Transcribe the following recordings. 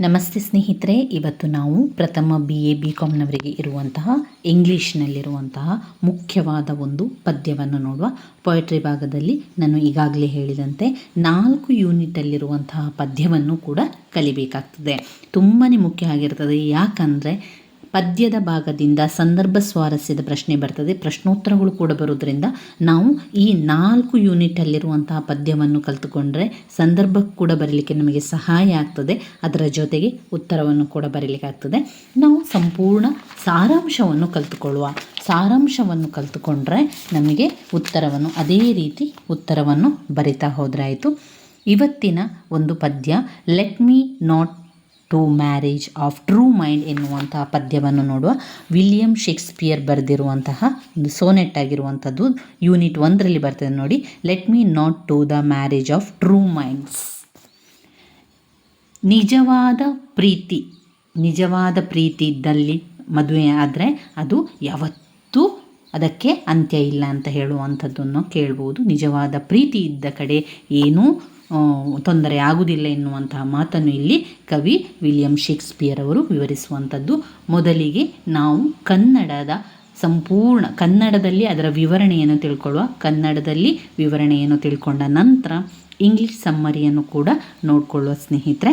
ನಮಸ್ತೆ ಸ್ನೇಹಿತರೆ, ಇವತ್ತು ನಾವು ಪ್ರಥಮ ಬಿ ಎ ಬಿ ಕಾಮ್ನವರಿಗೆ ಇರುವಂತಹ ಇಂಗ್ಲೀಷ್ನಲ್ಲಿರುವಂತಹ ಮುಖ್ಯವಾದ ಒಂದು ಪದ್ಯವನ್ನು ನೋಡುವ ಪೊಯಟ್ರಿ ಭಾಗದಲ್ಲಿ ನಾನು ಈಗಾಗಲೇ ಹೇಳಿದಂತೆ ನಾಲ್ಕು ಯೂನಿಟಲ್ಲಿರುವಂತಹ ಪದ್ಯವನ್ನು ಕೂಡ ಕಲಿಬೇಕಾಗ್ತದೆ. ತುಂಬಾ ಮುಖ್ಯ ಆಗಿರ್ತದೆ. ಯಾಕಂದರೆ ಪದ್ಯದ ಭಾಗದಿಂದ ಸಂದರ್ಭ ಸ್ವಾರಸ್ಯದ ಪ್ರಶ್ನೆ ಬರ್ತದೆ. ಪ್ರಶ್ನೋತ್ತರಗಳು ಕೂಡ ಬರೋದ್ರಿಂದ ನಾವು ಈ ನಾಲ್ಕು ಯೂನಿಟಲ್ಲಿರುವಂತಹ ಪದ್ಯವನ್ನು ಕಲ್ತುಕೊಂಡ್ರೆ ಸಂದರ್ಭ ಕೂಡ ಬರಲಿಕ್ಕೆ ನಮಗೆ ಸಹಾಯ ಆಗ್ತದೆ. ಅದರ ಜೊತೆಗೆ ಉತ್ತರವನ್ನು ಕೂಡ ಬರೀಲಿಕ್ಕೆ ಆಗ್ತದೆ. ನಾವು ಸಂಪೂರ್ಣ ಸಾರಾಂಶವನ್ನು ಕಲಿತುಕೊಳ್ಳುವ, ಸಾರಾಂಶವನ್ನು ಕಲ್ತುಕೊಂಡ್ರೆ ನಮಗೆ ಉತ್ತರವನ್ನು, ಅದೇ ರೀತಿ ಉತ್ತರವನ್ನು ಬರಿತಾ ಹೋದ್ರಾಯಿತು. ಇವತ್ತಿನ ಒಂದು ಪದ್ಯ let me not to marriage of true mind ಎನ್ನುವಂತಹ ಪದ್ಯವನ್ನು ನೋಡುವ ವಿಲಿಯಂ ಶೇಕ್ಸ್ಪಿಯರ್ ಬರೆದಿರುವಂತಹ ಒಂದು ಸೋನೆಟ್ ಆಗಿರುವಂಥದ್ದು ಯೂನಿಟ್ ಒಂದರಲ್ಲಿ ಬರ್ತದೆ ನೋಡಿ. Let me not to the marriage of true minds ನಿಜವಾದ ಪ್ರೀತಿ ನಿಜವಾದ ಪ್ರೀತಿ ಇದ್ದಲ್ಲಿ ಮದುವೆ ಆದರೆ ಅದು ಯಾವತ್ತೂ ಅದಕ್ಕೆ ಅಂತ್ಯ ಇಲ್ಲ ಅಂತ ಹೇಳುವಂಥದ್ದನ್ನು ಕೇಳ್ಬೋದು. ನಿಜವಾದ ಪ್ರೀತಿ ಇದ್ದ ಕಡೆ ಏನೂ ತೊಂದರೆ ಆಗುವುದಿಲ್ಲ ಎನ್ನುವಂತಹ ಮಾತನ್ನು ಇಲ್ಲಿ ಕವಿ ವಿಲಿಯಂ ಶೇಕ್ಸ್ಪಿಯರ್ ಅವರು ವಿವರಿಸುವಂಥದ್ದು. ಮೊದಲಿಗೆ ನಾವು ಕನ್ನಡದ ಸಂಪೂರ್ಣ, ಕನ್ನಡದಲ್ಲಿ ಅದರ ವಿವರಣೆಯನ್ನು ತಿಳ್ಕೊಳ್ಳುವ, ಕನ್ನಡದಲ್ಲಿ ವಿವರಣೆಯನ್ನು ತಿಳ್ಕೊಂಡ ನಂತರ ಇಂಗ್ಲಿಷ್ ಸಮ್ಮರಿಯನ್ನು ಕೂಡ ನೋಡಿಕೊಳ್ಳುವ ಸ್ನೇಹಿತರೆ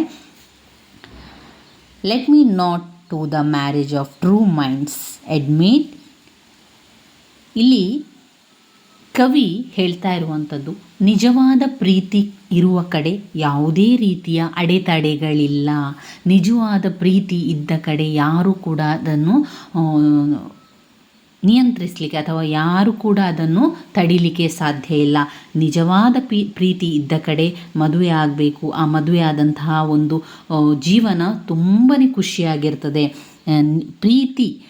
let me not to the marriage of true minds admit ಇಲ್ಲಿ ಕವಿ ಹೇಳ್ತಾ ಇರುವಂಥದ್ದು ನಿಜವಾದ ಪ್ರೀತಿ ಇರುವ ಕಡೆ ಯಾವುದೇ ರೀತಿಯ ಅಡೆತಡೆಗಳಿಲ್ಲ. ನಿಜವಾದ ಪ್ರೀತಿ ಇದ್ದ ಕಡೆ ಯಾರು ಕೂಡ ಅದನ್ನು ನಿಯಂತ್ರಿಸಲಿಕ್ಕೆ ಅಥವಾ ಯಾರು ಕೂಡ ಅದನ್ನು ತಡಿಲಿಕ್ಕೆ ಸಾಧ್ಯ ಇಲ್ಲ. ನಿಜವಾದ ಪ್ರೀತಿ ಇದ್ದ ಕಡೆ ಮದುವೆ ಆಗಬೇಕು. ಆ ಮದುವೆ ಆದಂತಹ ಒಂದು ಜೀವನ ತುಂಬಾ ಖುಷಿಯಾಗಿರ್ತದೆ. ಪ್ರೀತಿ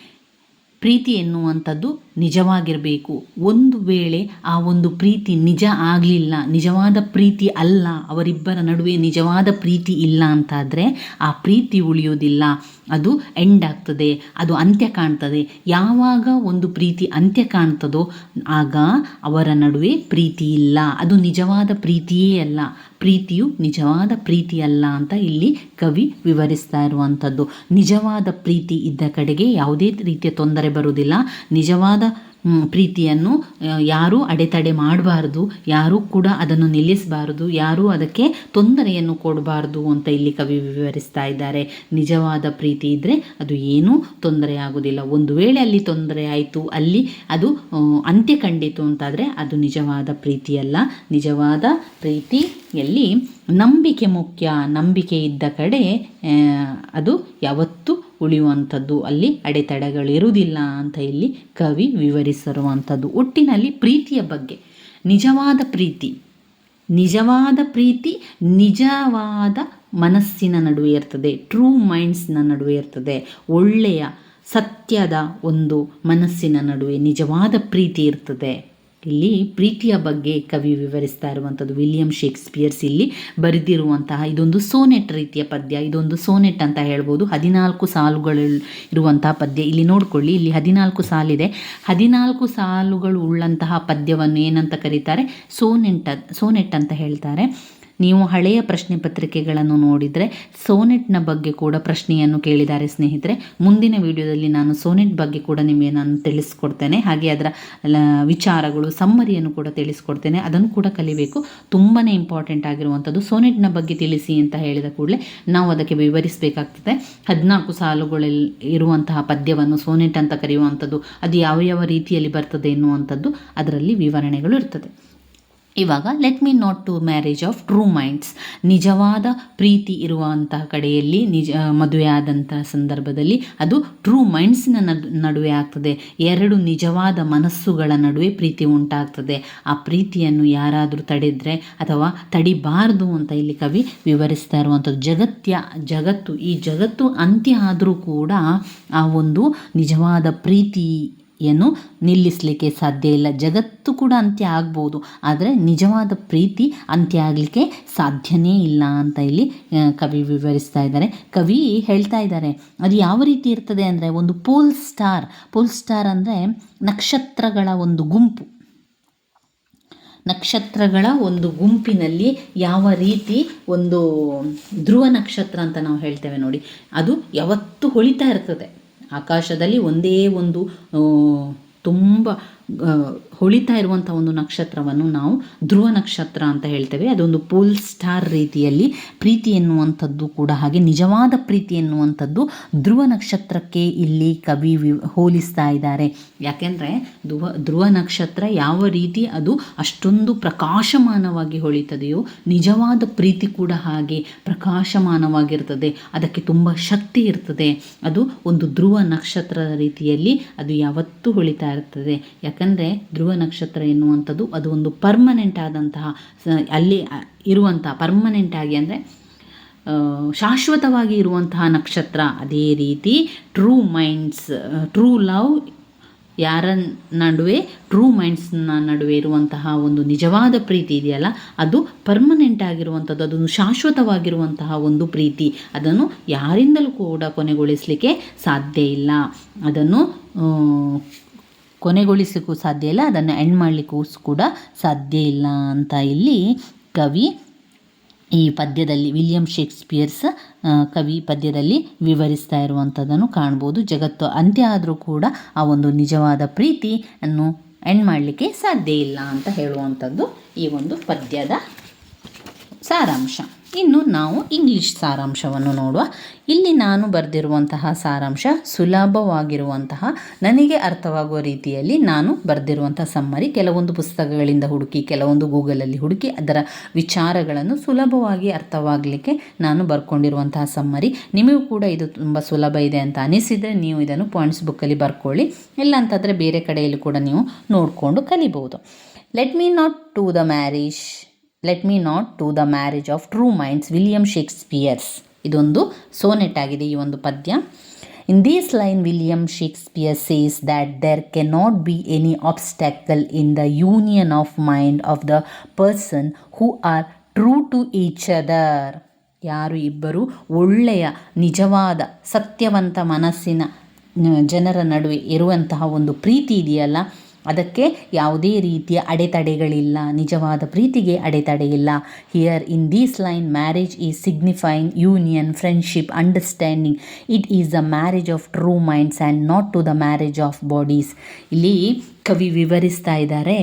ಪ್ರೀತಿ ಎನ್ನುವಂಥದ್ದು ನಿಜವಾಗಿರಬೇಕು. ಒಂದು ವೇಳೆ ಆ ಒಂದು ಪ್ರೀತಿ ನಿಜ ಆಗಲಿಲ್ಲ, ನಿಜವಾದ ಪ್ರೀತಿ ಅಲ್ಲ, ಅವರಿಬ್ಬರ ನಡುವೆ ನಿಜವಾದ ಪ್ರೀತಿ ಇಲ್ಲ ಅಂತಾದರೆ ಆ ಪ್ರೀತಿ ಉಳಿಯೋದಿಲ್ಲ. ಅದು ಎಂಡ್ ಆಗ್ತದೆ, ಅದು ಅಂತ್ಯ ಕಾಣ್ತದೆ. ಯಾವಾಗ ಒಂದು ಪ್ರೀತಿ ಅಂತ್ಯ ಕಾಣ್ತದೋ ಆಗ ಅವರ ನಡುವೆ ಪ್ರೀತಿ ಇಲ್ಲ. ಅದು ನಿಜವಾದ ಪ್ರೀತಿಯೇ ಅಲ್ಲ. ಪ್ರೀತಿಯು ನಿಜವಾದ ಪ್ರೀತಿ ಅಲ್ಲ ಅಂತ ಇಲ್ಲಿ ಕವಿ ವಿವರಿಸ್ತಾ ಇರುವಂಥದ್ದು. ನಿಜವಾದ ಪ್ರೀತಿ ಇದ್ದ ಕಡೆಗೆ ಯಾವುದೇ ರೀತಿಯ ತೊಂದರೆ ಬರುವುದಿಲ್ಲ. ನಿಜವಾದ ಪ್ರೀತಿಯನ್ನು ಯಾರೂ ಅಡೆತಡೆ ಮಾಡಬಾರ್ದು, ಯಾರೂ ಕೂಡ ಅದನ್ನು ನಿಲ್ಲಿಸಬಾರ್ದು, ಯಾರೂ ಅದಕ್ಕೆ ತೊಂದರೆಯನ್ನು ಕೊಡಬಾರ್ದು ಅಂತ ಇಲ್ಲಿ ಕವಿ ವಿವರಿಸ್ತಾ ಇದ್ದಾರೆ. ನಿಜವಾದ ಪ್ರೀತಿ ಇದ್ದರೆ ಅದು ಏನೂ ತೊಂದರೆ ಆಗೋದಿಲ್ಲ. ಒಂದು ವೇಳೆ ಅಲ್ಲಿ ತೊಂದರೆ ಆಯಿತು, ಅಲ್ಲಿ ಅದು ಅಂತ್ಯ ಕಂಡಿತು ಅಂತಾದರೆ ಅದು ನಿಜವಾದ ಪ್ರೀತಿಯಲ್ಲ. ನಿಜವಾದ ಪ್ರೀತಿಯಲ್ಲಿ ನಂಬಿಕೆ ಮುಖ್ಯ. ನಂಬಿಕೆ ಇದ್ದ ಕಡೆ ಅದು ಯಾವತ್ತೂ ಉಳಿಯುವಂಥದ್ದು ಅಲ್ಲಿ ಅಡೆತಡೆಗಳಿರುವುದಿಲ್ಲ ಅಂತ ಇಲ್ಲಿ ಕವಿ ವಿವರಿಸಿರುವಂಥದ್ದು. ಒಟ್ಟಿನಲ್ಲಿ ಪ್ರೀತಿಯ ಬಗ್ಗೆ. ನಿಜವಾದ ಪ್ರೀತಿ. ನಿಜವಾದ ಪ್ರೀತಿ ನಿಜವಾದ ಮನಸ್ಸಿನ ನಡುವೆ ಇರ್ತದೆ. ಟ್ರೂ ಮೈಂಡ್ಸ್ನ ನಡುವೆ ಇರ್ತದೆ. ಒಳ್ಳೆಯ, ಸತ್ಯದ ಒಂದು ಮನಸ್ಸಿನ ನಡುವೆ ನಿಜವಾದ ಪ್ರೀತಿ ಇರ್ತದೆ. ಇಲ್ಲಿ ಪ್ರೀತಿಯ ಬಗ್ಗೆ ಕವಿ ವಿವರಿಸ್ತಾ ಇರುವಂಥದ್ದು ವಿಲಿಯಂ ಶೇಕ್ಸ್ಪಿಯರ್ಸ್ ಇಲ್ಲಿ ಬರೆದಿರುವಂತಹ ಇದೊಂದು ಸೋನೆಟ್ ರೀತಿಯ ಪದ್ಯ, ಇದೊಂದು ಸೋನೆಟ್ ಅಂತ ಹೇಳ್ಬೋದು. ಹದಿನಾಲ್ಕು ಸಾಲುಗಳು ಇರುವಂತಹ ಪದ್ಯ. ಇಲ್ಲಿ ನೋಡ್ಕೊಳ್ಳಿ, ಇಲ್ಲಿ ಹದಿನಾಲ್ಕು ಸಾಲಿದೆ. ಹದಿನಾಲ್ಕು ಸಾಲುಗಳು ಉಳ್ಳಂತಹ ಪದ್ಯವನ್ನು ಏನಂತ ಕರೀತಾರೆ? ಸೋನೆಟ್ ಸೋನೆಟ್ ಅಂತ ಹೇಳ್ತಾರೆ. ನೀವು ಹಳೆಯ ಪ್ರಶ್ನೆ ಪತ್ರಿಕೆಗಳನ್ನು ನೋಡಿದರೆ ಸೋನೆಟ್ನ ಬಗ್ಗೆ ಕೂಡ ಪ್ರಶ್ನೆಯನ್ನು ಕೇಳಿದ್ದಾರೆ ಸ್ನೇಹಿತರೆ. ಮುಂದಿನ ವಿಡಿಯೋದಲ್ಲಿ ನಾನು ಸೋನೆಟ್ ಬಗ್ಗೆ ಕೂಡ ನಿಮಗೆ ನಾನು ತಿಳಿಸ್ಕೊಡ್ತೇನೆ. ಹಾಗೆ ಅದರ ವಿಚಾರಗಳು, ಸಮ್ಮರಿಯನ್ನು ಕೂಡ ತಿಳಿಸ್ಕೊಡ್ತೇನೆ. ಅದನ್ನು ಕೂಡ ಕಲಿಬೇಕು. ತುಂಬಾ ಇಂಪಾರ್ಟೆಂಟ್ ಆಗಿರುವಂಥದ್ದು ಸೋನೆಟ್ನ ಬಗ್ಗೆ ತಿಳಿಸಿ ಅಂತ ಹೇಳಿದ ಕೂಡಲೇ ನಾವು ಅದಕ್ಕೆ ವಿವರಿಸಬೇಕಾಗ್ತದೆ. ಹದಿನಾಲ್ಕು ಸಾಲುಗಳಲ್ಲಿ ಇರುವಂತಹ ಪದ್ಯವನ್ನು ಸೋನೆಟ್ ಅಂತ ಕರೆಯುವಂಥದ್ದು ಅದು ಯಾವ ಯಾವ ರೀತಿಯಲ್ಲಿ ಬರ್ತದೆ ಎನ್ನುವಂಥದ್ದು ಅದರಲ್ಲಿ ವಿವರಣೆಗಳು ಇರ್ತದೆ. ಇವಾಗ let me not to marriage of true minds ನಿಜವಾದ ಪ್ರೀತಿ ಇರುವಂತಹ ಕಡೆಯಲ್ಲಿ ನಿಜ ಮದುವೆ ಆದಂತಹ ಸಂದರ್ಭದಲ್ಲಿ ಅದು ಟ್ರೂ ಮೈಂಡ್ಸಿನ ನಡುವೆ ಆಗ್ತದೆ. ಎರಡು ನಿಜವಾದ ಮನಸ್ಸುಗಳ ನಡುವೆ ಪ್ರೀತಿ ಉಂಟಾಗ್ತದೆ. ಆ ಪ್ರೀತಿಯನ್ನು ಯಾರಾದರೂ ತಡೆದ್ರೆ ಅಥವಾ ತಡಿಬಾರದು ಅಂತ ಇಲ್ಲಿ ಕವಿ ವಿವರಿಸ್ತಾ ಇರುವಂಥದ್ದು. ಜಗತ್ಯ, ಜಗತ್ತು, ಈ ಜಗತ್ತು ಅಂತ್ಯ ಆದರೂ ಕೂಡ ಆ ಒಂದು ನಿಜವಾದ ಪ್ರೀತಿ ಏನು ನಿಲ್ಲಿಸಲಿಕ್ಕೆ ಸಾಧ್ಯ ಇಲ್ಲ. ಜಗತ್ತು ಕೂಡ ಅಂತ್ಯ ಆಗ್ಬೋದು. ಆದರೆ ನಿಜವಾದ ಪ್ರೀತಿ ಅಂತ್ಯ ಆಗಲಿಕ್ಕೆ ಸಾಧ್ಯನೇ ಇಲ್ಲ ಅಂತ ಇಲ್ಲಿ ಕವಿ ವಿವರಿಸ್ತಾ ಇದ್ದಾರೆ. ಕವಿ ಹೇಳ್ತಾ ಇದ್ದಾರೆ, ಅದು ಯಾವ ರೀತಿ ಇರ್ತದೆ ಅಂದರೆ ಒಂದು ಪೋಲ್ ಸ್ಟಾರ್ ಪೋಲ್ ಸ್ಟಾರ್ ಅಂದರೆ ನಕ್ಷತ್ರಗಳ ಒಂದು ಗುಂಪು. ನಕ್ಷತ್ರಗಳ ಒಂದು ಗುಂಪಿನಲ್ಲಿ ಯಾವ ರೀತಿ ಒಂದು ಧ್ರುವ ನಕ್ಷತ್ರ ಅಂತ ನಾವು ಹೇಳ್ತೇವೆ ನೋಡಿ. ಅದು ಯಾವತ್ತೂ ಹೊಳಿತಾ ಇರ್ತದೆ. ಆಕಾಶದಲ್ಲಿ ಒಂದೇ ಒಂದು ತುಂಬ ಹೊಳಿತಾ ಇರುವಂಥ ಒಂದು ನಕ್ಷತ್ರವನ್ನು ನಾವು ಧ್ರುವ ನಕ್ಷತ್ರ ಅಂತ ಹೇಳ್ತೇವೆ. ಅದೊಂದು ಪೋಲ್ ಸ್ಟಾರ್ ರೀತಿಯಲ್ಲಿ ಪ್ರೀತಿ ಎನ್ನುವಂಥದ್ದು ಕೂಡ ಹಾಗೆ ನಿಜವಾದ ಪ್ರೀತಿ ಎನ್ನುವಂಥದ್ದು ಧ್ರುವ ನಕ್ಷತ್ರಕ್ಕೆ ಇಲ್ಲಿ ಕವಿ ವಿ ಹೋಲಿಸ್ತಾ ಇದ್ದಾರೆ. ಯಾಕೆಂದರೆ ಧ್ರುವ ಧ್ರುವ ನಕ್ಷತ್ರ ಯಾವ ರೀತಿ ಅದು ಅಷ್ಟೊಂದು ಪ್ರಕಾಶಮಾನವಾಗಿ ಹೊಳಿತದೆಯೋ ನಿಜವಾದ ಪ್ರೀತಿ ಕೂಡ ಹಾಗೆ ಪ್ರಕಾಶಮಾನವಾಗಿರ್ತದೆ. ಅದಕ್ಕೆ ತುಂಬ ಶಕ್ತಿ ಇರ್ತದೆ. ಅದು ಒಂದು ಧ್ರುವ ನಕ್ಷತ್ರದ ರೀತಿಯಲ್ಲಿ ಅದು ಯಾವತ್ತೂ ಹೊಳಿತಾ ಇರ್ತದೆ. ಯಾಕಂದರೆ ಧ್ರುವ ನಕ್ಷತ್ರ ಎನ್ನುವಂಥದ್ದು ಅದು ಒಂದು ಪರ್ಮನೆಂಟ್ ಆದಂತಹ ಅಲ್ಲಿ ಇರುವಂತಹ ಪರ್ಮನೆಂಟ್ ಆಗಿ ಅಂದರೆ ಶಾಶ್ವತವಾಗಿ ಇರುವಂತಹ ನಕ್ಷತ್ರ. ಅದೇ ರೀತಿ ಟ್ರೂ ಮೈಂಡ್ಸ್ ಟ್ರೂ ಲವ್ ಯಾರ ನಡುವೆ ಟ್ರೂ ಮೈಂಡ್ಸ್ನ ನಡುವೆ ಇರುವಂತಹ ಒಂದು ನಿಜವಾದ ಪ್ರೀತಿ ಇದೆಯಲ್ಲ, ಅದು ಪರ್ಮನೆಂಟ್ ಆಗಿರುವಂಥದ್ದು ಅದೊಂದು ಶಾಶ್ವತವಾಗಿರುವಂತಹ ಒಂದು ಪ್ರೀತಿ. ಅದನ್ನು ಯಾರಿಂದಲೂ ಕೂಡ ಕೊನೆಗೊಳಿಸಲಿಕ್ಕೆ ಸಾಧ್ಯ ಇಲ್ಲ. ಅದನ್ನು ಕೊನೆಗೊಳಿಸಲಿಕ್ಕೂ ಸಾಧ್ಯ ಇಲ್ಲ. ಅದನ್ನು ಎಂಡ್ ಮಾಡಲಿಕ್ಕೂ ಕೂಡ ಸಾಧ್ಯ ಇಲ್ಲ ಅಂತ ಇಲ್ಲಿ ಕವಿ ಈ ಪದ್ಯದಲ್ಲಿ ವಿಲಿಯಂ ಶೇಕ್ಸ್ಪಿಯರ್ಸ್ ಕವಿ ಪದ್ಯದಲ್ಲಿ ವಿವರಿಸ್ತಾ ಇರುವಂಥದ್ದನ್ನು ಕಾಣ್ಬೋದು. ಜಗತ್ತು ಅಂತ್ಯ ಆದರೂ ಕೂಡ ಆ ಒಂದು ನಿಜವಾದ ಪ್ರೀತಿಯನ್ನು ಎಂಡ್ ಮಾಡಲಿಕ್ಕೆ ಸಾಧ್ಯ ಇಲ್ಲ ಅಂತ ಹೇಳುವಂಥದ್ದು ಈ ಒಂದು ಪದ್ಯದ ಸಾರಾಂಶ. ಇನ್ನು ನಾವು ಇಂಗ್ಲಿಷ್ ಸಾರಾಂಶವನ್ನು ನೋಡುವ. ಇಲ್ಲಿ ನಾನು ಬರೆದಿರುವಂತಹ ಸಾರಾಂಶ ಸುಲಭವಾಗಿರುವಂತಹ, ನನಗೆ ಅರ್ಥವಾಗುವ ರೀತಿಯಲ್ಲಿ ನಾನು ಬರೆದಿರುವಂತಹ ಸಮ್ಮರಿ ಕೆಲವೊಂದು ಪುಸ್ತಕಗಳಿಂದ ಹುಡುಕಿ, ಕೆಲವೊಂದು ಗೂಗಲಲ್ಲಿ ಹುಡುಕಿ, ಅದರ ವಿಚಾರಗಳನ್ನು ಸುಲಭವಾಗಿ ಅರ್ಥವಾಗಲಿಕ್ಕೆ ನಾನು ಬರ್ಕೊಂಡಿರುವಂತಹ ಸಮ್ಮರಿ ನಿಮಗೂ ಕೂಡ ಇದು ತುಂಬ ಸುಲಭ ಇದೆ ಅಂತ ಅನಿಸಿದರೆ ನೀವು ಇದನ್ನು ಪಾಯಿಂಟ್ಸ್ ಬುಕ್ಕಲ್ಲಿ ಬರ್ಕೊಳ್ಳಿ. ಇಲ್ಲ ಅಂತಂದರೆ ಬೇರೆ ಕಡೆಯಲ್ಲಿ ಕೂಡ ನೀವು ನೋಡಿಕೊಂಡು ಕಲಿಬಹುದು. Let me not to the marriage let me not to the marriage of true minds William Shakespeare's ಇದೊಂದು ಸೋನೆಟ್ ಆಗಿದೆ ಈ ಒಂದು ಪದ್ಯ. In these line William Shakespeare says that there can not be any obstacle in the union of mind of the person who are true to each other ಯಾರು ಇಬ್ಬರು ಒಳ್ಳೆಯ, ನಿಜವಾದ, ಸತ್ಯವಂತ ಮನಸ್ಸಿನ ಜನರ ನಡುವೆ ಇರುವಂತಹ ಒಂದು ಪ್ರೀತಿ ಇದೆಯಲ್ಲ ಅದಕ್ಕೆ ಯಾವುದೇ ರೀತಿಯ ಅಡೆತಡೆಗಳಿಲ್ಲ, ನಿಜವಾದ ಪ್ರೀತಿಗೆ ಅಡೆತಡೆಯಿಲ್ಲ. Here in these line marriage is signifying union friendship understanding it is the marriage of true minds and not to the marriage of bodies ಇಲ್ಲಿ ಕವಿ ವಿವರಿಸ್ತಾ ಇದ್ದಾರೆ.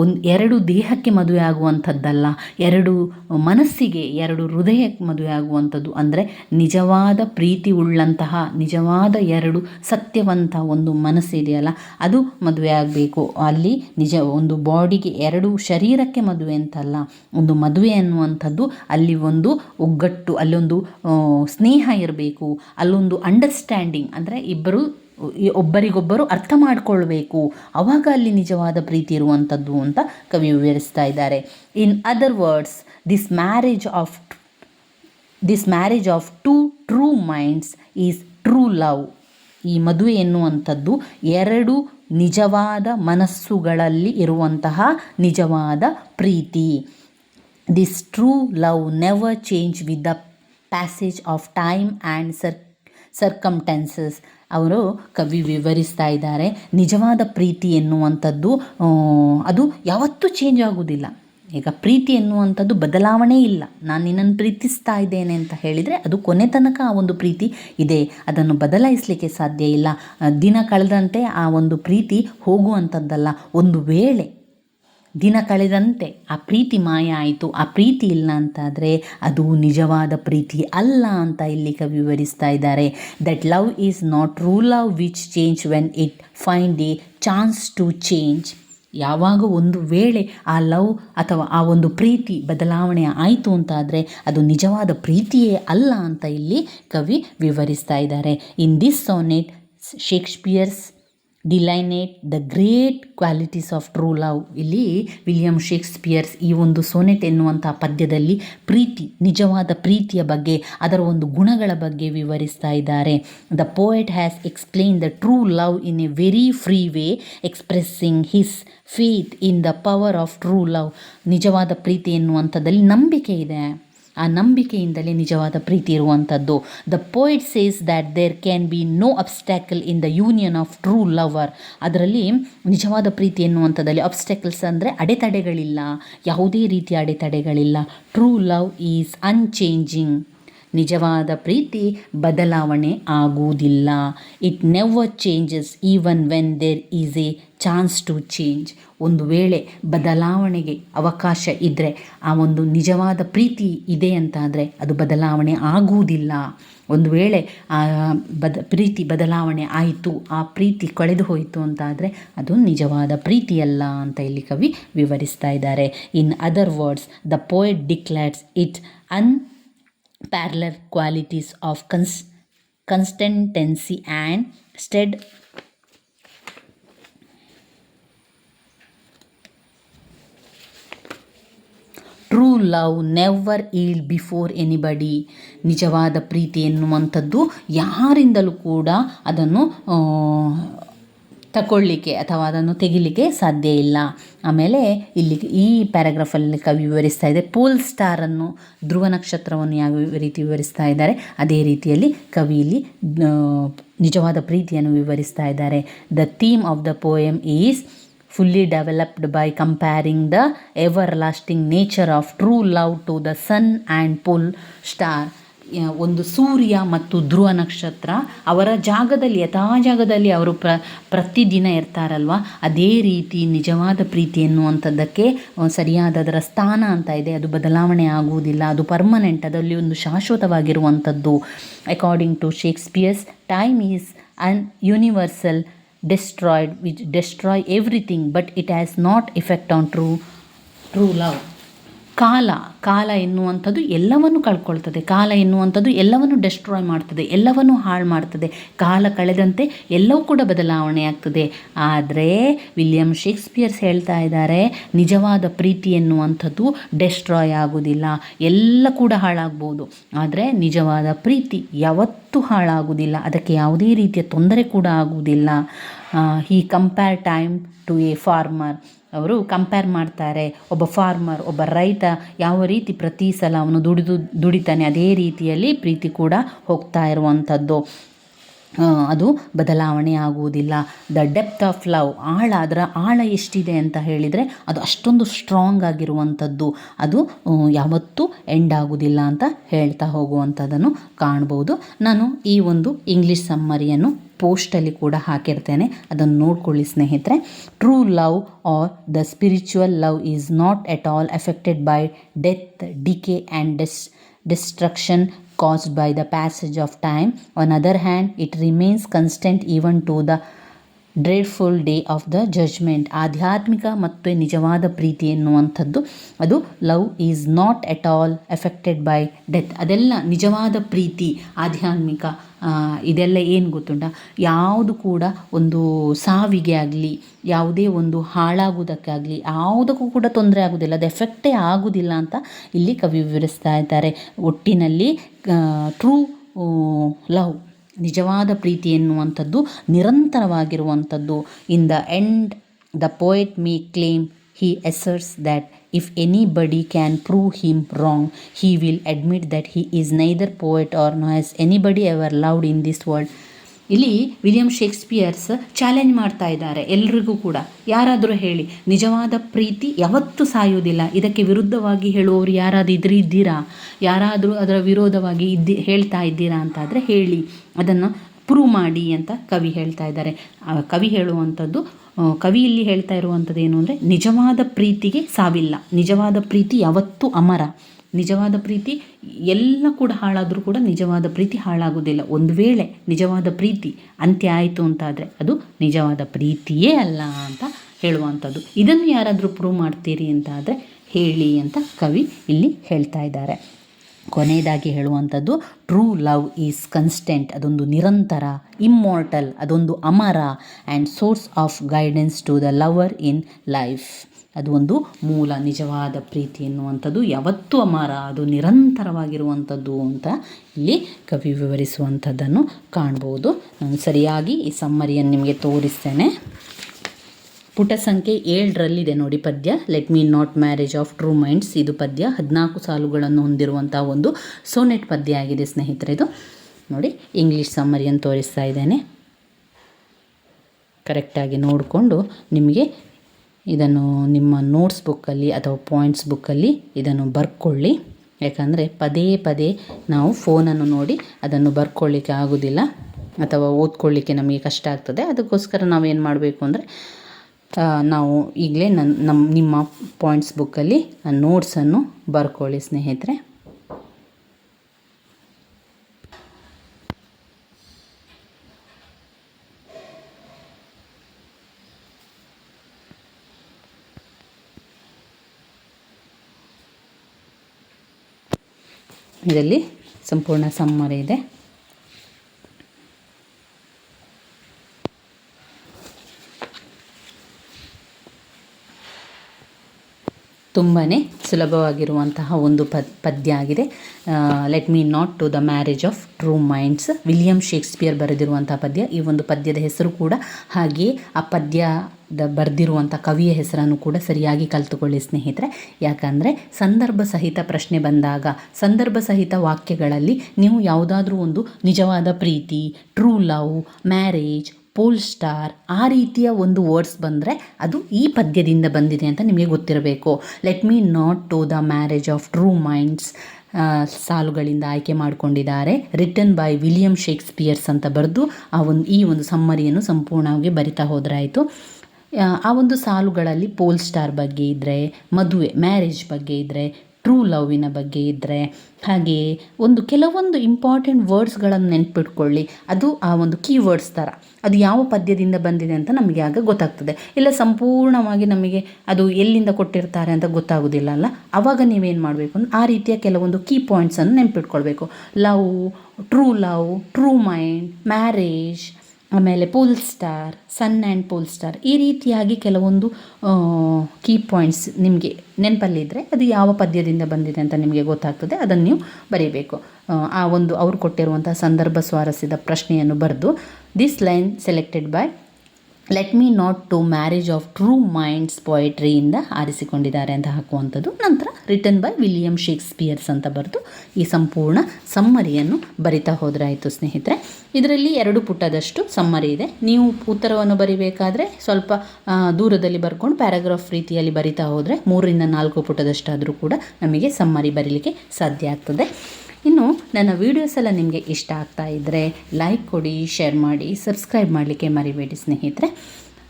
ಒಂದು, ಎರಡು ದೇಹಕ್ಕೆ ಮದುವೆ ಆಗುವಂಥದ್ದಲ್ಲ, ಎರಡು ಮನಸ್ಸಿಗೆ, ಎರಡು ಹೃದಯಕ್ಕೆ ಮದುವೆ ಆಗುವಂಥದ್ದು ಅಂದರೆ ನಿಜವಾದ ಪ್ರೀತಿ ಉಳ್ಳಂತಹ, ನಿಜವಾದ ಎರಡು ಸತ್ಯವಂತ ಒಂದು ಮನಸ್ಸಿದೆಯಲ್ಲ, ಅದು ಮದುವೆ ಆಗಬೇಕು. ಅಲ್ಲಿ ನಿಜ, ಒಂದು ಬಾಡಿಗೆ ಎರಡು ಶರೀರಕ್ಕೆ ಮದುವೆ ಅಂತಲ್ಲ, ಒಂದು ಮದುವೆ ಅನ್ನುವಂಥದ್ದು ಅಲ್ಲಿ ಒಂದು ಒಗ್ಗಟ್ಟು, ಅಲ್ಲೊಂದು ಸ್ನೇಹ ಇರಬೇಕು, ಅಲ್ಲೊಂದು ಅಂಡರ್ಸ್ಟ್ಯಾಂಡಿಂಗ್ ಅಂದರೆ ಇಬ್ಬರು ಒಬ್ಬರಿಗೊಬ್ಬರು ಅರ್ಥ ಮಾಡಿಕೊಳ್ಬೇಕು. ಅವಾಗ ಅಲ್ಲಿ ನಿಜವಾದ ಪ್ರೀತಿ ಇರುವಂಥದ್ದು ಅಂತ ಕವಿ ವಿವರಿಸ್ತಾ ಇದ್ದಾರೆ. In other words this marriage of this marriage of two true minds is true love ಈ ಮದುವೆ ಎನ್ನುವಂಥದ್ದು ಎರಡು ನಿಜವಾದ ಮನಸ್ಸುಗಳಲ್ಲಿ ಇರುವಂತಹ ನಿಜವಾದ ಪ್ರೀತಿ. This true love never change with the passage of time and sir circumstances ಅವರು ಕವಿ ವಿವರಿಸ್ತಾ ಇದ್ದಾರೆ. ನಿಜವಾದ ಪ್ರೀತಿ ಎನ್ನುವಂಥದ್ದು ಅದು ಯಾವತ್ತೂ ಚೇಂಜ್ ಆಗೋದಿಲ್ಲ ಈಗ ಪ್ರೀತಿ ಎನ್ನುವಂಥದ್ದು ಬದಲಾವಣೆ ಇಲ್ಲ. ನಾನು ನಿನ್ನನ್ನು ಪ್ರೀತಿಸ್ತಾ ಇದ್ದೇನೆ ಅಂತ ಹೇಳಿದರೆ ಅದು ಕೊನೆ ತನಕ ಆ ಒಂದು ಪ್ರೀತಿ ಇದೆ. ಅದನ್ನು ಬದಲಾಯಿಸಲಿಕ್ಕೆ ಸಾಧ್ಯ ಇಲ್ಲ. ದಿನ ಕಳೆದಂತೆ ಆ ಒಂದು ಪ್ರೀತಿ ಹೋಗುವಂಥದ್ದಲ್ಲ. ಒಂದು ವೇಳೆ ದಿನ ಕಳೆದಂತೆ ಆ ಪ್ರೀತಿ ಮಾಯ ಆಯಿತು. ಆ ಪ್ರೀತಿ ಇಲ್ಲ ಅಂತಾದರೆ ಅದು ನಿಜವಾದ ಪ್ರೀತಿ ಅಲ್ಲ ಅಂತ ಇಲ್ಲಿ ಕವಿ ವಿವರಿಸ್ತಾ ಇದ್ದಾರೆ. That love is not true love which change when it find a chance to change ಯಾವಾಗ ಒಂದು ವೇಳೆ ಆ ಲವ್ ಅಥವಾ ಆ ಒಂದು ಪ್ರೀತಿ ಬದಲಾವಣೆ ಆಯಿತು ಅಂತಾದರೆ ಅದು ನಿಜವಾದ ಪ್ರೀತಿಯೇ ಅಲ್ಲ ಅಂತ ಇಲ್ಲಿ ಕವಿ ವಿವರಿಸ್ತಾ ಇದ್ದಾರೆ. In this sonnet Shakespeare's delineate the great qualities of true love ಇಲ್ಲಿ ವಿಲಿಯಂ ಶೇಕ್ಸ್ಪಿಯರ್ಸ್ ಈ ಒಂದು ಸೋನೆಟ್ ಎನ್ನುವಂಥ ಪದ್ಯದಲ್ಲಿ ಪ್ರೀತಿ, ನಿಜವಾದ ಪ್ರೀತಿಯ ಬಗ್ಗೆ, ಅದರ ಒಂದು ಗುಣಗಳ ಬಗ್ಗೆ ವಿವರಿಸ್ತಾ ಇದ್ದಾರೆ. The poet has explain the true love in a very free way expressing his faith in the power of true love ನಿಜವಾದ ಪ್ರೀತಿ ಎನ್ನುವಂಥದ್ದಲ್ಲಿ ನಂಬಿಕೆ ಇದೆ. ಆ ನಂಬಿಕೆಯಿಂದಲೇ ನಿಜವಾದ ಪ್ರೀತಿ ಇರುವಂಥದ್ದು. The poet says that there can be no obstacle in the union of true lover ಅದರಲ್ಲಿ ನಿಜವಾದ ಪ್ರೀತಿ ಎನ್ನುವಂಥದ್ದಲ್ಲಿ ಅಬ್ಸ್ಟ್ಯಾಕಲ್ಸ್ ಅಂದರೆ ಅಡೆತಡೆಗಳಿಲ್ಲ. ಯಾವುದೇ ರೀತಿಯ ಅಡೆತಡೆಗಳಿಲ್ಲ. ಟ್ರೂ ಲವ್ ಈಸ್ ಅನ್ಚೇಂಜಿಂಗ್ ನಿಜವಾದ ಪ್ರೀತಿ ಬದಲಾವಣೆ ಆಗುವುದಿಲ್ಲ. It never changes even when there is a chance to change ಒಂದು ವೇಳೆ ಬದಲಾವಣೆಗೆ ಅವಕಾಶ ಇದ್ದರೆ ಆ ಒಂದು ನಿಜವಾದ ಪ್ರೀತಿ ಇದೆ ಅಂತಾದರೆ ಅದು ಬದಲಾವಣೆ ಆಗುವುದಿಲ್ಲ. ಒಂದು ವೇಳೆ ಆ ಬದ, ಪ್ರೀತಿ ಬದಲಾವಣೆ ಆಯಿತು, ಆ ಪ್ರೀತಿ ಕಳೆದು ಹೋಯಿತು ಅಂತ ಆದರೆ ಅದು ನಿಜವಾದ ಪ್ರೀತಿಯಲ್ಲ ಅಂತ ಇಲ್ಲಿ ಕವಿ ವಿವರಿಸ್ತಾ ಇದ್ದಾರೆ. In other words the poet declares it an parallel qualities of cons- consistency and stead true love never eel before anybody ನಿಜವಾದ ಪ್ರೀತಿ ಎನ್ನುವಂಥದ್ದು ಯಾರಿಂದಲೂ ಕೂಡ ಅದನ್ನು ತಗೊಳ್ಳಿಕ್ಕೆ ಅಥವಾ ಅದನ್ನು ತೆಗಿಲಿಕ್ಕೆ ಸಾಧ್ಯ ಇಲ್ಲ. ಆಮೇಲೆ ಇಲ್ಲಿ ಈ ಪ್ಯಾರಾಗ್ರಾಫಲ್ಲಿ ಕವಿ ವಿವರಿಸ್ತಾ ಇದೆ ಪೋಲ್ ಸ್ಟಾರನ್ನು ಧ್ರುವ ನಕ್ಷತ್ರವನ್ನು ಯಾವ ರೀತಿ ವಿವರಿಸ್ತಾ ಇದ್ದಾರೆ? ಅದೇ ರೀತಿಯಲ್ಲಿ ಕವಿ ಇಲ್ಲಿ ನಿಜವಾದ ಪ್ರೀತಿಯನ್ನು ವಿವರಿಸ್ತಾ ಇದ್ದಾರೆ. The theme of the poem is fully developed by comparing the ever lasting nature of true love to the sun and pole ಯ- ಒಂದು ಸೂರ್ಯ ಮತ್ತು ಧ್ರುವ ನಕ್ಷತ್ರ ಅವರ ಜಾಗದಲ್ಲಿ ಯಥಾ ಜಾಗದಲ್ಲಿ ಅವರು ಪ್ರ, ಪ್ರತಿದಿನ ಇರ್ತಾರಲ್ವ? ಅದೇ ರೀತಿ ನಿಜವಾದ ಪ್ರೀತಿ ಎನ್ನುವಂಥದ್ದಕ್ಕೆ ಸರಿಯಾದ ಅದರ ಸ್ಥಾನ ಅಂತ ಇದೆ. ಅದು ಬದಲಾವಣೆ ಆಗುವುದಿಲ್ಲ. ಅದು ಪರ್ಮನೆಂಟ್ ಅದರಲ್ಲಿ ಒಂದು ಶಾಶ್ವತವಾಗಿರುವಂಥದ್ದು. According to Shakespeare's time is an universal destroyed which destroy everything but it has not effect on true true love ಕಾಲ ಕಾಲ ಎನ್ನುವಂಥದ್ದು ಎಲ್ಲವನ್ನು ಕಳ್ಕೊಳ್ತದೆ. ಕಾಲ ಎನ್ನುವಂಥದ್ದು ಎಲ್ಲವನ್ನು ಡೆಸ್ಟ್ರಾಯ್ ಮಾಡ್ತದೆ, ಎಲ್ಲವನ್ನು ಹಾಳು ಮಾಡ್ತದೆ. ಕಾಲ ಕಳೆದಂತೆ ಎಲ್ಲವೂ ಕೂಡ ಬದಲಾವಣೆ ಆಗ್ತದೆ. ಆದರೆ ವಿಲಿಯಂ ಶೇಕ್ಸ್ಪಿಯರ್ಸ್ ಹೇಳ್ತಾ ಇದ್ದಾರೆ, ನಿಜವಾದ ಪ್ರೀತಿ ಎನ್ನುವಂಥದ್ದು ಡೆಸ್ಟ್ರಾಯ್ ಆಗೋದಿಲ್ಲ. ಎಲ್ಲ ಕೂಡ ಹಾಳಾಗ್ಬೋದು. ಆದರೆ ನಿಜವಾದ ಪ್ರೀತಿ ಯಾವತ್ತೂ ಹಾಳಾಗುವುದಿಲ್ಲ ಅದಕ್ಕೆ ಯಾವುದೇ ರೀತಿಯ ತೊಂದರೆ ಕೂಡ ಆಗುವುದಿಲ್ಲ ಈ compare time to a farmer ಅವರು ಕಂಪೇರ್ ಮಾಡ್ತಾರೆ. ಒಬ್ಬ ಫಾರ್ಮರ್ ಒಬ್ಬ ರೈತ ಯಾವ ರೀತಿ ಪ್ರತಿ ಸಲ ಅವನು ದುಡಿದು, ದುಡಿತಾನೆ ಅದೇ ರೀತಿಯಲ್ಲಿ ಪ್ರೀತಿ ಕೂಡ ಹೋಗ್ತಾ ಇರುವಂಥದ್ದು. ಅದು ಬದಲಾವಣೆ ಆಗುವುದಿಲ್ಲ. ದ ಡೆಪ್ತ್ ಆಫ್ ಲವ್ ಆಳ, ಅದರ ಆಳ ಎಷ್ಟಿದೆ ಅಂತ ಹೇಳಿದರೆ ಅದು ಅಷ್ಟೊಂದು ಸ್ಟ್ರಾಂಗ್ ಆಗಿರುವಂಥದ್ದು. ಅದು ಯಾವತ್ತೂ ಎಂಡ್ ಆಗುವುದಿಲ್ಲ ಅಂತ ಹೇಳ್ತಾ ಹೋಗುವಂಥದ್ದನ್ನು ಕಾಣ್ಬೋದು. ನಾನು ಈ ಒಂದು ಇಂಗ್ಲೀಷ್ ಸಮ್ಮರಿಯನ್ನು ಪೋಸ್ಟಲ್ಲಿ ಕೂಡ ಹಾಕಿರ್ತೇನೆ. ಅದನ್ನು ನೋಡ್ಕೊಳ್ಳಿ ಸ್ನೇಹಿತರೆ. True love or the spiritual love is not at all affected by death decay and dis destruction caused by the passage of time on other hand it remains constant even to the dreadful day of the judgement ಆಧ್ಯಾತ್ಮಿಕ ಮತ್ತು ನಿಜವಾದ ಪ್ರೀತಿ ಎನ್ನುವಂಥದ್ದು. ಅದು love is not at all affected by death ಅದೆಲ್ಲ ನಿಜವಾದ ಪ್ರೀತಿ, ಆಧ್ಯಾತ್ಮಿಕ ಇದೆಲ್ಲ ಏನು ಗೊತ್ತುಂಟ? ಯಾವುದು ಕೂಡ ಒಂದು ಸಾವಿಗೆ ಆಗಲಿ, ಯಾವುದೇ ಒಂದು ಹಾಳಾಗುವುದಕ್ಕಾಗಲಿ, ಯಾವುದಕ್ಕೂ ಕೂಡ ತೊಂದರೆ ಆಗುವುದಿಲ್ಲ ಅದು ಎಫೆಕ್ಟೇ ಆಗುವುದಿಲ್ಲ ಅಂತ ಇಲ್ಲಿ ಕವಿ ವಿವರಿಸ್ತಾ ಇದ್ದಾರೆ. ಒಟ್ಟಿನಲ್ಲಿ ಟ್ರೂ ಲವ್. ನಿಜವಾದ ಪ್ರೀತಿ ಎನ್ನುವಂಥದ್ದು, ನಿರಂತರವಾಗಿರುವಂಥದ್ದು. In the end the poet may claim he asserts that if any body can prove him wrong he will admit that he is neither poet or no has anybody ever loved in this world ಇಲ್ಲಿ William Shakespeare's challenge ಮಾಡ್ತಾ ಇದ್ದಾರೆ, ಎಲ್ರಿಗೂ ಕೂಡ. ಯಾರಾದರೂ ಹೇಳಿ, ನಿಜವಾದ ಪ್ರೀತಿ ಯಾವತ್ತೂ ಸಾಯುವುದಿಲ್ಲ. ಇದಕ್ಕೆ ವಿರುದ್ಧವಾಗಿ ಹೇಳುವವರು ಯಾರಾದರೂ ಇದ್ರೆ ಇದ್ದೀರಾ? ಯಾರಾದರೂ ಅದರ ವಿರೋಧವಾಗಿ ಇದ್ದಿ ಹೇಳ್ತಾ ಇದ್ದೀರಾ ಅಂತಾದರೆ ಹೇಳಿ. ಅದನ್ನು ಪ್ರೂವ್ ಮಾಡಿ ಅಂತ ಕವಿ ಹೇಳ್ತಾ ಇದ್ದಾರೆ. ಕವಿ ಹೇಳುವಂಥದ್ದು ಕವಿ ಇಲ್ಲಿ ಹೇಳ್ತಾ ಇರುವಂಥದ್ದು ಏನು ಅಂದರೆ, ನಿಜವಾದ ಪ್ರೀತಿಗೆ ಸಾವಿಲ್ಲ. ನಿಜವಾದ ಪ್ರೀತಿ ಯಾವತ್ತೂ ಅಮರ. ನಿಜವಾದ ಪ್ರೀತಿ, ಎಲ್ಲ ಕೂಡ ಹಾಳಾದರೂ ಕೂಡ ನಿಜವಾದ ಪ್ರೀತಿ ಹಾಳಾಗೋದಿಲ್ಲ. ಒಂದು ವೇಳೆ ನಿಜವಾದ ಪ್ರೀತಿ ಅಂತ್ಯ ಆಯಿತು ಅಂತಾದರೆ ಅದು ನಿಜವಾದ ಪ್ರೀತಿಯೇ ಅಲ್ಲ ಅಂತ ಹೇಳುವಂಥದ್ದು. ಇದನ್ನು ಯಾರಾದರೂ ಪ್ರೂವ್ ಮಾಡ್ತೀರಿ ಅಂತಾದರೆ ಹೇಳಿ ಅಂತ ಕವಿ ಇಲ್ಲಿ ಹೇಳ್ತಾ ಇದ್ದಾರೆ. ಕೊನೆಯದಾಗಿ ಹೇಳುವಂಥದ್ದು ಟ್ರೂ ಲವ್ ಈಸ್ ಕನ್ಸ್ಟೆಂಟ್ ಅದೊಂದು ನಿರಂತರ ಇಮ್ಮೋರ್ಟಲ್ ಅದೊಂದು ಅಮರ and source of guidance to the lover in life ಅದು ಒಂದು ಮೂಲ ನಿಜವಾದ ಪ್ರೀತಿ ಎನ್ನುವಂಥದ್ದು. ಯಾವತ್ತೂ ಅಮರ, ಅದು ನಿರಂತರವಾಗಿರುವಂಥದ್ದು ಅಂತ ಇಲ್ಲಿ ಕವಿ ವಿವರಿಸುವಂಥದ್ದನ್ನು ಕಾಣ್ಬೋದು. ನಾನು ಸರಿಯಾಗಿ ಈ ಸಮ್ಮರಿಯನ್ನು ನಿಮಗೆ ತೋರಿಸ್ತೇನೆ. ಪುಟ ಸಂಖ್ಯೆ ಏಳರಲ್ಲಿದೆ ನೋಡಿ ಪದ್ಯ. Let me not marriage of true minds ಇದು ಪದ್ಯ ಹದಿನಾಲ್ಕು ಸಾಲುಗಳನ್ನು ಹೊಂದಿರುವಂಥ ಒಂದು ಸೋನೆಟ್ ಪದ್ಯ ಆಗಿದೆ ಸ್ನೇಹಿತರೆ ಇದು. ನೋಡಿ ಇಂಗ್ಲೀಷ್ ಸಮ್ಮರಿಯನ್ನು ತೋರಿಸ್ತಾ ಇದ್ದೇನೆ. ಕರೆಕ್ಟಾಗಿ ನೋಡಿಕೊಂಡು ನಿಮಗೆ ಇದನ್ನು ನಿಮ್ಮ ನೋಟ್ಸ್ ಬುಕ್ಕಲ್ಲಿ ಅಥವಾ ಪಾಯಿಂಟ್ಸ್ ಬುಕ್ಕಲ್ಲಿ ಇದನ್ನು ಬರ್ಕೊಳ್ಳಿ. ಯಾಕಂದರೆ ಪದೇ ಪದೇ ನಾವು ಫೋನನ್ನು ನೋಡಿ ಅದನ್ನು ಬರ್ಕೊಳ್ಳಿಕ್ಕೆ ಆಗೋದಿಲ್ಲ ಅಥವಾ ಓದ್ಕೊಳ್ಳಿಕ್ಕೆ ನಮಗೆ ಕಷ್ಟ ಆಗ್ತದೆ. ಅದಕ್ಕೋಸ್ಕರ ನಾವೇನು ಮಾಡಬೇಕು ಅಂದರೆ ನಾವು ಈಗಲೇ ನನ್ನ ನಮ್ಮ ನಿಮ್ಮ ಪಾಯಿಂಟ್ಸ್ ಬುಕ್ಕಲ್ಲಿ ನೋಟ್ಸನ್ನು ಬರ್ಕೊಳ್ಳಿ ಸ್ನೇಹಿತರೆ. ಇದರಲ್ಲಿ ಸಂಪೂರ್ಣ ಸಮ್ಮರ್ ಇದೆ. ತುಂಬಾ ಸುಲಭವಾಗಿರುವಂತಹ ಒಂದು ಪದ್, ಪದ್ಯ ಆಗಿದೆ. Let me not to the marriage of true minds William Shakespeare ಬರೆದಿರುವಂತಹ ಪದ್ಯ. ಈ ಒಂದು ಪದ್ಯದ ಹೆಸರು ಕೂಡ ಹಾಗೆಯೇ ಆ ಪದ್ಯದ ಬರೆದಿರುವಂಥ ಕವಿಯ ಹೆಸರನ್ನು ಕೂಡ ಸರಿಯಾಗಿ ಕಲಿತುಕೊಳ್ಳಿ ಸ್ನೇಹಿತರೆ. ಯಾಕಂದರೆ ಸಂದರ್ಭ ಸಹಿತ ಪ್ರಶ್ನೆ ಬಂದಾಗ, ಸಂದರ್ಭ ಸಹಿತ ವಾಕ್ಯಗಳಲ್ಲಿ ನೀವು ಯಾವುದಾದ್ರೂ ಒಂದು ನಿಜವಾದ ಪ್ರೀತಿ true love marriage pole star ಆ ರೀತಿಯ ಒಂದು ವರ್ಡ್ಸ್ ಬಂದರೆ ಅದು ಈ ಪದ್ಯದಿಂದ ಬಂದಿದೆ ಅಂತ ನಿಮಗೆ ಗೊತ್ತಿರಬೇಕು. Let me not to the marriage of true minds ಸಾಲುಗಳಿಂದ ಆಯ್ಕೆ ಮಾಡಿಕೊಂಡಿದ್ದಾರೆ. ರಿಟರ್ನ್ ಬೈ ವಿಲಿಯಂ ಶೇಕ್ಸ್ಪಿಯರ್ಸ್ ಅಂತ ಬರೆದು ಆ ಒಂದು, ಈ ಒಂದು ಸಮ್ಮರಿಯನ್ನು ಸಂಪೂರ್ಣವಾಗಿ ಬರಿತಾ ಹೋದ್ರಾಯಿತು. ಆ ಒಂದು ಸಾಲುಗಳಲ್ಲಿ ಪೋಲ್ ಸ್ಟಾರ್ ಬಗ್ಗೆ ಇದ್ದರೆ ಮದುವೆ ಮ್ಯಾರೇಜ್ ಬಗ್ಗೆ ಇದ್ದರೆ ಟ್ರೂ ಲವ್ವಿನ ಬಗ್ಗೆ ಇದ್ದರೆ ಹಾಗೆಯೇ ಒಂದು ಕೆಲವೊಂದು ಇಂಪಾರ್ಟೆಂಟ್ ವರ್ಡ್ಸ್ಗಳನ್ನು ನೆನ್ಪಿಟ್ಕೊಳ್ಳಿ. ಅದು ಆ ಒಂದು ಕೀ ವರ್ಡ್ಸ್ ಥರ ಅದು ಯಾವ ಪದ್ಯದಿಂದ ಬಂದಿದೆ ಅಂತ ನಮಗೆ ಆಗ ಗೊತ್ತಾಗ್ತದೆ. ಇಲ್ಲ ಸಂಪೂರ್ಣವಾಗಿ ನಮಗೆ ಅದು ಎಲ್ಲಿಂದ ಕೊಟ್ಟಿರ್ತಾರೆ ಅಂತ ಗೊತ್ತಾಗೋದಿಲ್ಲ ಅಲ್ಲ? ಆವಾಗ ನೀವೇನು ಮಾಡಬೇಕು ಅಂದ್ರೆ ಆ ರೀತಿಯ ಕೆಲವೊಂದು ಕೀ ಪಾಯಿಂಟ್ಸನ್ನು ನೆನ್ಪಿಟ್ಕೊಳ್ಬೇಕು. Love true love true mind marriage ಆಮೇಲೆ pole star sun and pole star ಈ ರೀತಿಯಾಗಿ ಕೆಲವೊಂದು ಕೀ ಪಾಯಿಂಟ್ಸ್ ನಿಮಗೆ ನೆನಪಲ್ಲಿದ್ದರೆ ಅದು ಯಾವ ಪದ್ಯದಿಂದ ಬಂದಿದೆ ಅಂತ ನಿಮಗೆ ಗೊತ್ತಾಗ್ತದೆ, ಅದನ್ನು ನೀವು ಬರೀಬೇಕು. ಆ ಒಂದು ಅವ್ರು ಕೊಟ್ಟಿರುವಂಥ ಸಂದರ್ಭ ಸ್ವಾರಸ್ಯದ ಪ್ರಶ್ನೆಯನ್ನು ಬರೆದು this line selected by let me not to marriage of true minds ಪೊಯೆಟ್ರಿಯಿಂದ ಆರಿಸಿಕೊಂಡಿದ್ದಾರೆ ಅಂತ ಹಾಕುವಂಥದ್ದು. ನಂತರ ರಿಟರ್ನ್ ಬೈ ವಿಲಿಯಂ ಶೇಕ್ಸ್ಪಿಯರ್ಸ್ ಅಂತ ಬರೆದು ಈ ಸಂಪೂರ್ಣ ಸಮ್ಮರಿಯನ್ನು ಬರಿತಾ ಹೋದ್ರಾಯಿತು ಸ್ನೇಹಿತರೆ. ಇದರಲ್ಲಿ ಎರಡು ಪುಟದಷ್ಟು ಸಮ್ಮರಿ ಇದೆ. ನೀವು ಉತ್ತರವನ್ನು ಬರಿಬೇಕಾದ್ರೆ ಸ್ವಲ್ಪ ದೂರದಲ್ಲಿ ಬರ್ಕೊಂಡು ಪ್ಯಾರಾಗ್ರಾಫ್ ರೀತಿಯಲ್ಲಿ ಬರಿತಾ ಹೋದರೆ ಮೂರರಿಂದ ನಾಲ್ಕು ಪುಟದಷ್ಟಾದರೂ ಕೂಡ ನಮಗೆ ಸಮ್ಮರಿ ಬರೀಲಿಕ್ಕೆ ಸಾಧ್ಯ ಆಗ್ತದೆ. ಇನ್ನು ನನ್ನ ವೀಡಿಯೋಸ್ ಎಲ್ಲ ನಿಮಗೆ ಇಷ್ಟ ಆಗ್ತಾ ಇದ್ದರೆ ಲೈಕ್ ಕೊಡಿ ಶೇರ್ ಮಾಡಿ ಸಬ್ಸ್ಕ್ರೈಬ್ ಮಾಡಲಿಕ್ಕೆ ಮರಿಬೇಡಿ ಸ್ನೇಹಿತರೆ.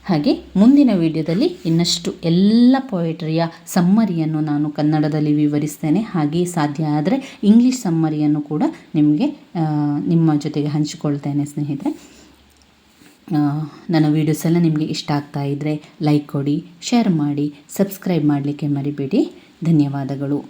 ಹಾಗೆ ಮುಂದಿನ ವಿಡಿಯೋದಲ್ಲಿ ಇನ್ನಷ್ಟು ಎಲ್ಲ ಪೊಯೆಟ್ರಿಯ ಸಮ್ಮರಿಯನ್ನು ನಾನು ಕನ್ನಡದಲ್ಲಿ ವಿವರಿಸ್ತೇನೆ. ಹಾಗೆ ಸಾಧ್ಯ ಆದರೆ ಇಂಗ್ಲೀಷ್ ಸಮ್ಮರಿಯನ್ನು ಕೂಡ ನಿಮಗೆ ನಿಮ್ಮ ಜೊತೆಗೆ ಹಂಚಿಕೊಳ್ತೇನೆ ಸ್ನೇಹಿತರೆ. ನನ್ನ ವೀಡಿಯೋಸ್ ಎಲ್ಲ ನಿಮಗೆ ಇಷ್ಟ ಆಗ್ತಾ ಇದ್ದರೆ ಲೈಕ್ ಕೊಡಿ ಶೇರ್ ಮಾಡಿ ಸಬ್ಸ್ಕ್ರೈಬ್ ಮಾಡಲಿಕ್ಕೆ ಮರಿಬೇಡಿ. ಧನ್ಯವಾದಗಳು.